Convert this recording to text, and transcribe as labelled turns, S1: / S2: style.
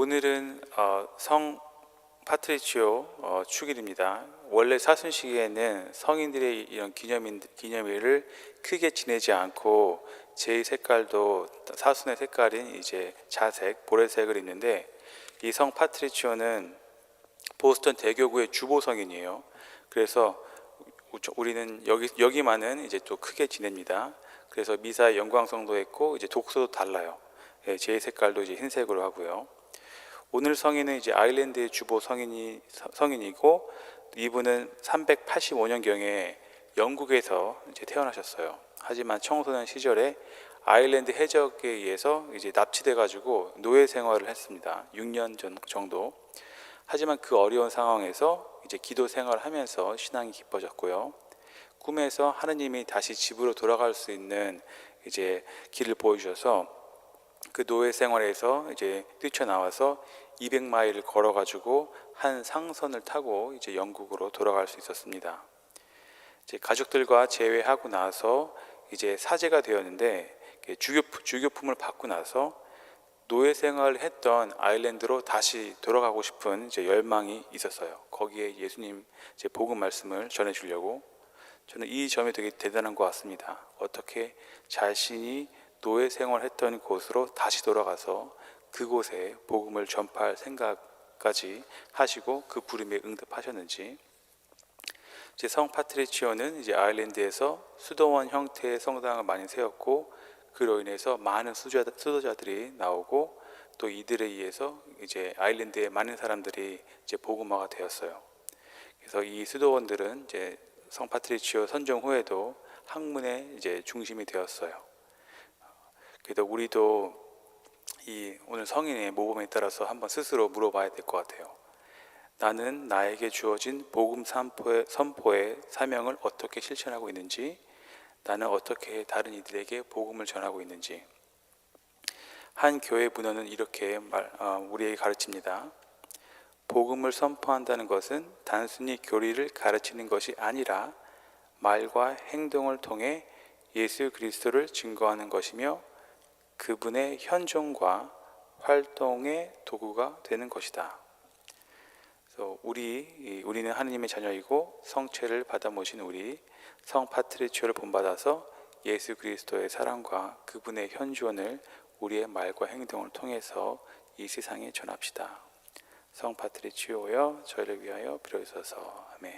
S1: 오늘은 어, 성 파트리치오 어, 축일입니다. 원래 사순 시기에는 성인들의 이런 기념일, 기념일을 크게 지내지 않고 제 색깔도 사순의 색깔인 이제 자색, 보라색을 입는데 이 성 파트리치오는 보스턴 대교구의 주보 성인이에요. 그래서 우리는 여기 여기만은 이제 또 크게 지냅니다. 그래서 미사의 영광성도 했고 이제 독서도 달라요. 예, 제 색깔도 이제 흰색으로 하고요. 오늘 성인은 이제 아일랜드의 주보 성인이 성인이고 이분은 385년 경에 영국에서 이제 태어나셨어요. 하지만 청소년 시절에 아일랜드 해적에 의해서 이제 납치돼 가지고 노예 생활을 했습니다. 6년 전 정도. 하지만 그 어려운 상황에서 이제 기도 생활을 하면서 신앙이 깊어졌고요. 꿈에서 하느님이 다시 집으로 돌아갈 수 있는 이제 길을 보여주셔서 그 노예 생활에서 이제 뛰쳐나와서 200마일을 걸어가지고 한 상선을 타고 이제 영국으로 돌아갈 수 있었습니다. 이제 가족들과 재회하고 나서 이제 사제가 되었는데 주교, 주교품을 받고 나서 노예 생활을 했던 아일랜드로 다시 돌아가고 싶은 이제 열망이 있었어요. 거기에 예수님 제 복음 말씀을 전해주려고 저는 이 점이 되게 대단한 것 같습니다. 어떻게 자신이 노예 생활했던 곳으로 다시 돌아가서 그곳에 복음을 전파할 생각까지 하시고 그 부름에 응답하셨는지 제성 파트리치오는 이제 아일랜드에서 수도원 형태의 성당을 많이 세웠고 그로 인해서 많은 수도자, 수도자들이 나오고 또 이들에 의해서 이제 아일랜드의 많은 사람들이 이제 복음화가 되었어요. 그래서 이 수도원들은 이제 성 파트리치오 선정 후에도 학문의 이제 중심이 되었어요. 그래서 우리도 이 오늘 성인의 모범에 따라서 한번 스스로 물어봐야 될 것 같아요. 나는 나에게 주어진 복음 선포의, 선포의 사명을 어떻게 실천하고 있는지, 나는 어떻게 다른 이들에게 복음을 전하고 있는지. 한 교회 문화는 이렇게 말, 어, 우리에게 가르칩니다. 복음을 선포한다는 것은 단순히 교리를 가르치는 것이 아니라 말과 행동을 통해 예수 그리스도를 증거하는 것이며 그분의 현존과 활동의 도구가 되는 것이다. 그래서 우리 우리는 하느님의 자녀이고 성체를 받아 모신 우리 성 파트리치오를 본받아서 예수 그리스도의 사랑과 그분의 현존을 우리의 말과 행동을 통해서 이 세상에 전합시다. 성 파트리치오여 저희를 위하여 빌어주소서. 아멘.